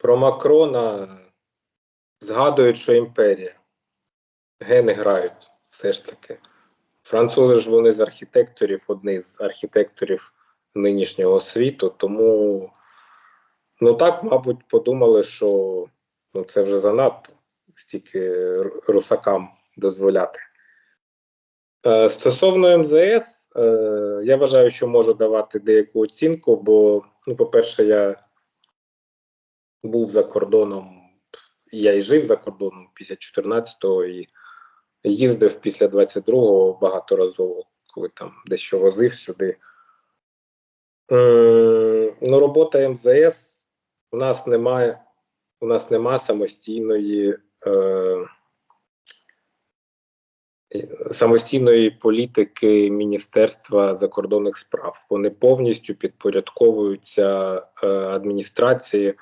Про Макрона згадують, що імперія. Гени грають все ж таки. Французи ж вони з архітекторів, одні з архітекторів нинішнього світу, тому ну так, мабуть, подумали, що ну, це вже занадто стільки русакам дозволяти. Е, стосовно МЗС, е, я вважаю, що можу давати деяку оцінку, бо, ну, по-перше, я був за кордоном, я і жив за кордоном після 14-го і їздив після 22-го багаторазово, коли там дещо возив сюди. Ну, робота МЗС у нас немає, у нас нема самостійної. Е, самостійної політики Міністерства закордонних справ. Вони повністю підпорядковуються е, адміністрації.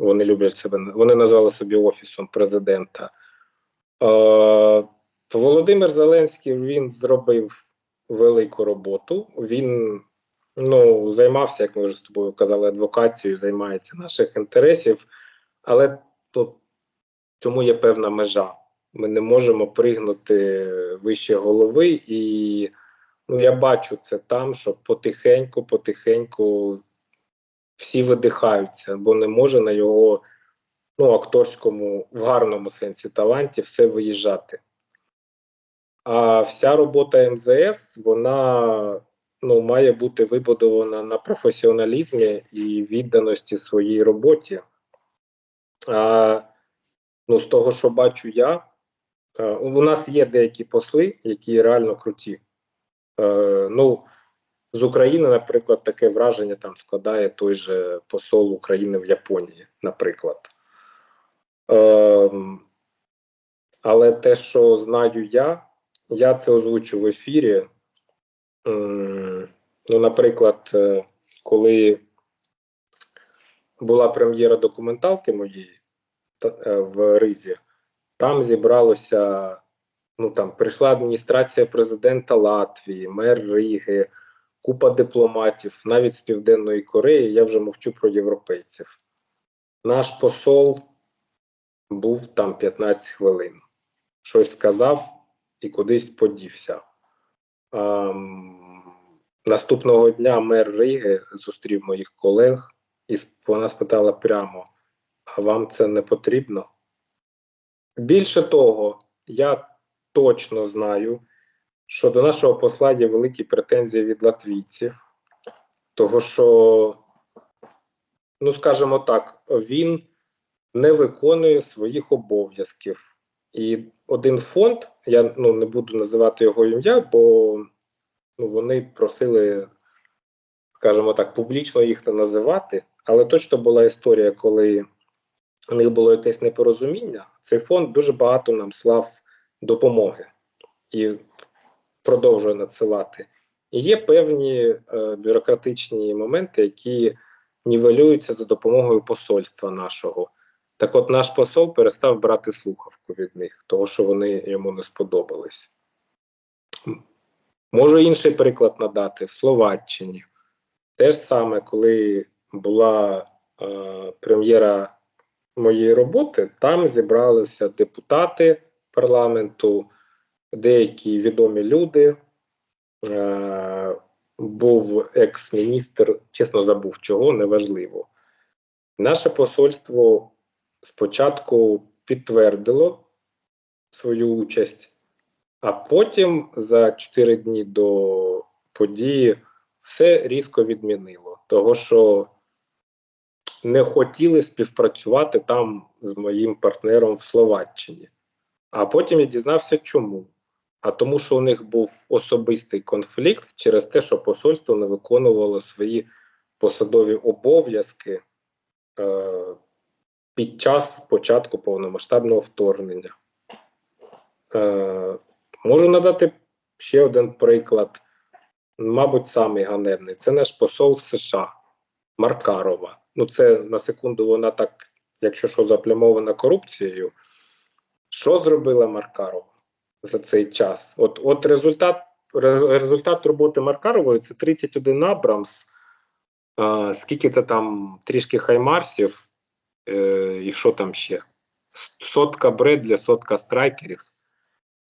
Вони люблять себе, вони назвали собі офісом президента. Е, Володимир Зеленський він зробив велику роботу. Він ну, займався, як ми вже з тобою казали, адвокацією, займається наших інтересів, але тут цьому є певна межа. Ми не можемо пригнути вище голови, і ну, я бачу це там, що потихеньку, потихеньку всі видихаються, бо не може на його ну, акторському, в гарному сенсі таланті все виїжджати. А вся робота МЗС, вона ну, має бути вибудована на професіоналізмі і відданості своїй роботі. А ну, з того, що бачу я, е, у нас є деякі посли, які реально круті. Е, ну, з України, наприклад, таке враження там складає той же посол України в Японії, наприклад. Е, але те, що знаю я, я це озвучу в ефірі. Ну, наприклад, е, коли була прем'єра документалки моєї е, в Ризі, там зібралося. Ну там прийшла адміністрація президента Латвії, мер Риги, купа дипломатів, навіть з Південної Кореї. Я вже мовчу про європейців. Наш посол був там 15 хвилин, щось сказав і кудись подівся. Наступного дня мер Риги зустрів моїх колег, і вона спитала прямо: а вам це не потрібно? Більше того, я точно знаю, що до нашого посла є великі претензії від латвійців, того що, ну скажімо так, він не виконує своїх обов'язків. І один фонд, я ну, не буду називати його ім'я, бо ну, вони просили, скажімо так, публічно їх не називати, але точно була історія, коли у них було якесь непорозуміння. Цей фонд дуже багато нам слав допомоги і продовжує надсилати. Є певні е, бюрократичні моменти, які нівелюються за допомогою посольства нашого. Так от наш посол перестав брати слухавку від них, того що вони йому не сподобались. Можу інший приклад надати в Словаччині. Те ж саме, коли була е, прем'єра моєї роботи, там зібралися депутати парламенту, деякі відомі люди. Е, був екс-міністр, чесно забув чого, неважливо. Наше посольство спочатку підтвердило свою участь, а потім за 4 дні до події все різко відмінило, того що не хотіли співпрацювати там з моїм партнером в Словаччині. А потім я дізнався, чому. А тому, що у них був особистий конфлікт через те, що посольство не виконувало свої посадові обов'язки е, під час початку повномасштабного вторгнення. Е, можу надати ще один приклад, мабуть, самий ганебний. Це наш посол в США Маркарова. Ну, це на секунду вона так, якщо що, заплямована корупцією. Що зробила Маркарова за цей час? От, от результат, результат роботи Маркарової це 31 Абрамс, а, скільки то там трішки хаймарсів, е, і що там ще? Сотка бред для сотка страйкерів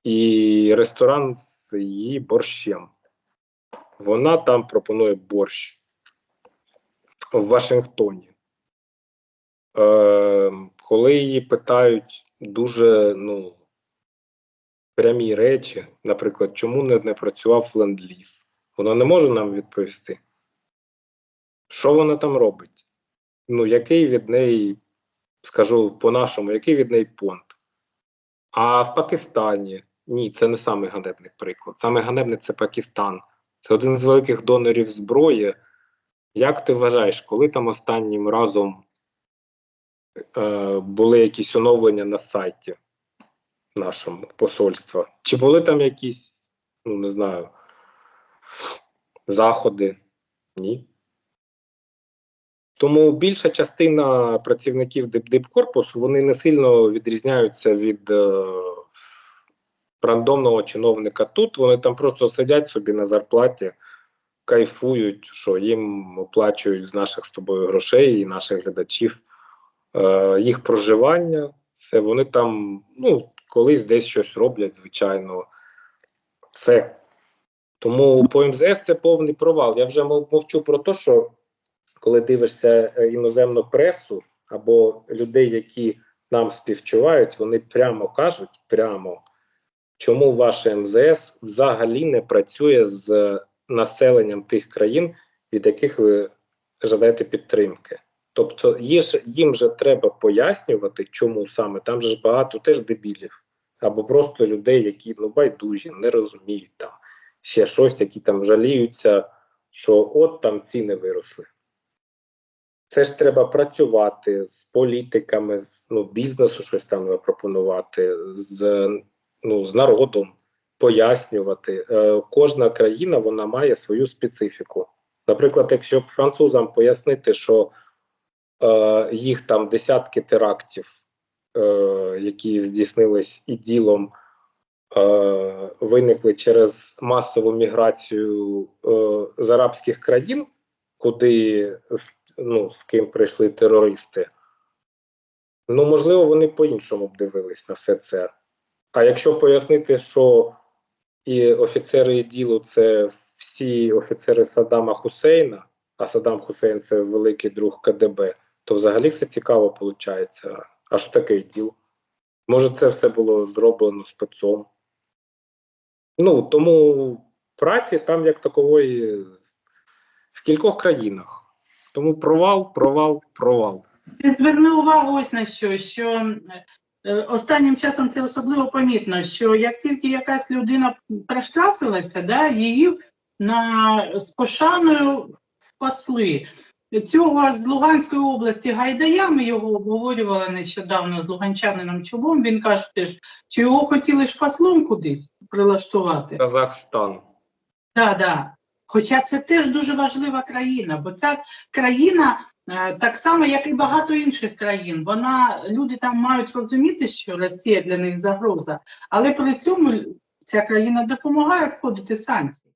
і ресторан з її борщем. Вона там пропонує борщ в Вашингтоні. Е, коли її питають дуже ну, прямі речі, наприклад, чому не, не працював ленд-ліз, вона не може нам відповісти. Що вона там робить? Ну, який від неї, скажу по-нашому, який від неї понт? А в Пакистані ні, це не самий ганебний приклад. Саме ганебний це Пакистан. Це один з великих донорів зброї. Як ти вважаєш, коли там останнім разом е, були якісь оновлення на сайті нашому посольства? Чи були там якісь, ну не знаю, заходи? Ні. Тому більша частина працівників Дипдипкорпусу вони не сильно відрізняються від е, рандомного чиновника тут. Вони там просто сидять собі на зарплаті, кайфують, що їм оплачують з наших з тобою грошей і наших глядачів е, їх проживання. Це вони там, ну, колись десь щось роблять, звичайно. Все. Тому по МЗС це повний провал. Я вже мовчу про те, що коли дивишся е, іноземну пресу або людей, які нам співчувають, вони прямо кажуть, прямо, чому ваше МЗС взагалі не працює з населенням тих країн, від яких ви жадаєте підтримки. Тобто є ж- їм же треба пояснювати, чому саме. Там же ж багато теж дебілів, або просто людей, які ну, байдужі, не розуміють там ще щось, які там жаліються, що от там ціни виросли. Це ж треба працювати з політиками, з ну, бізнесу щось там запропонувати, з, ну, з народом, пояснювати. Е, кожна країна вона має свою специфіку. Наприклад, якщо французам пояснити, що е, їх там десятки терактів, е, які здійснились і ділом, е, виникли через масову міграцію з арабських країн, куди ну, з ким прийшли терористи. Ну, можливо, вони по-іншому б дивились на все це. А якщо пояснити, що і офіцери іділу це всі офіцери Саддама Хусейна, а Саддам Хусейн це великий друг КДБ, то взагалі все цікаво виходить. А що таке іділ? Може, це все було зроблено спецом. Ну, тому праці там як такової в кількох країнах. Тому провал, провал, провал. Ти зверни увагу ось на що, що е, останнім часом це особливо помітно, що як тільки якась людина проштрафилася, да, її на, з пошаною впасли. Цього з Луганської області Гайдая, ми його обговорювали нещодавно з луганчанином Чубом, він каже, теж, чи його хотіли ж послом кудись прилаштувати. Казахстан. Так, да. Хоча це теж дуже важлива країна, бо ця країна, е, так само, як і багато інших країн, вона люди там мають розуміти, що Росія для них загроза, але при цьому ця країна допомагає входити санкції.